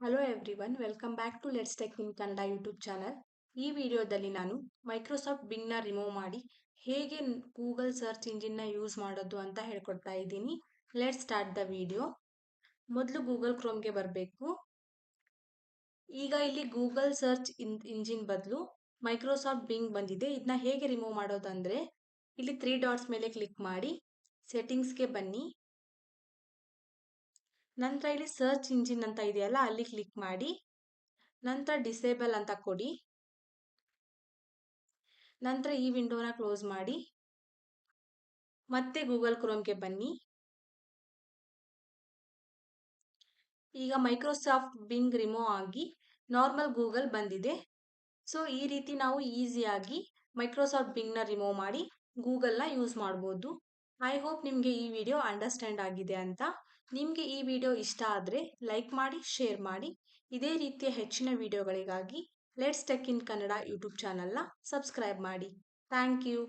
Hello everyone welcome back to let's tech in Kannada YouTube channel ಈ ವಿಡಿಯೋದಲ್ಲಿ ನಾನು Microsoft ಬಿಂಗ್ನ ರಿಮೂವ್ ಮಾಡಿ ಹೇಗೆ ಗೂಗಲ್ ಸರ್ಚ್ ಇಂಜಿನ್ನ ಯೂಸ್ ಮಾಡೋದು ಅಂತ ಹೇಳ್ಕೊಡ್ತಾ ಇದ್ದೀನಿ. ಲೆಟ್ ಸ್ಟಾರ್ಟ್ ದ ವಿಡಿಯೋ ಮೊದಲು ಗೂಗಲ್ ಕ್ರೋಮ್ಗೆ ಬರಬೇಕು. ಈಗ ಇಲ್ಲಿ ಗೂಗಲ್ ಸರ್ಚ್ ಇನ್ ಇಂಜಿನ್ ಬದಲು ಮೈಕ್ರೋಸಾಫ್ಟ್ ಬಿಂಗ್ ಬಂದಿದೆ. ಇದನ್ನ ಹೇಗೆ ರಿಮೂವ್ ಮಾಡೋದಂದರೆ, ಇಲ್ಲಿ ತ್ರೀ ಡಾಟ್ಸ್ ಮೇಲೆ ಕ್ಲಿಕ್ ಮಾಡಿ ಸೆಟ್ಟಿಂಗ್ಸ್ಗೆ ಬನ್ನಿ. ನಂತರ ಇಲ್ಲಿ ಸರ್ಚ್ ಇಂಜಿನ್ ಅಂತ ಇದೆಯಲ್ಲ, ಅಲ್ಲಿ ಕ್ಲಿಕ್ ಮಾಡಿ. ನಂತರ ಡಿಸೇಬಲ್ ಅಂತ ಕೊಡಿ. ನಂತರ ಈ ವಿಂಡೋನ ಕ್ಲೋಸ್ ಮಾಡಿ. ಮತ್ತೆ ಗೂಗಲ್ ಕ್ರೋಮ್ಗೆ ಬನ್ನಿ. ಈಗ ಮೈಕ್ರೋಸಾಫ್ಟ್ ಬಿಂಗ್ ರಿಮೂವ್ ಆಗಿ ನಾರ್ಮಲ್ ಗೂಗಲ್ ಬಂದಿದೆ. ಸೊ ಈ ರೀತಿ ನಾವು ಈಸಿಯಾಗಿ ಮೈಕ್ರೋಸಾಫ್ಟ್ ಬಿಂಗ್ನ ರಿಮೂವ್ ಮಾಡಿ ಗೂಗಲ್ನ ಯೂಸ್ ಮಾಡ್ಬೋದು. ಐ ಹೋಪ್ ನಿಮಗೆ ಈ ವಿಡಿಯೋ ಅಂಡರ್ಸ್ಟ್ಯಾಂಡ್ ಆಗಿದೆ ಅಂತ. ನಿಮಗೆ ಈ ವಿಡಿಯೋ ಇಷ್ಟ ಆದರೆ ಲೈಕ್ ಮಾಡಿ ಶೇರ್ ಮಾಡಿ. ಇದೇ ರೀತಿಯ ಹೆಚ್ಚಿನ ವಿಡಿಯೋಗಳಿಗಾಗಿ let's tech in Kannada YouTube ಚಾನಲ್ನ ಸಬ್ಸ್ಕ್ರೈಬ್ ಮಾಡಿ. Thank you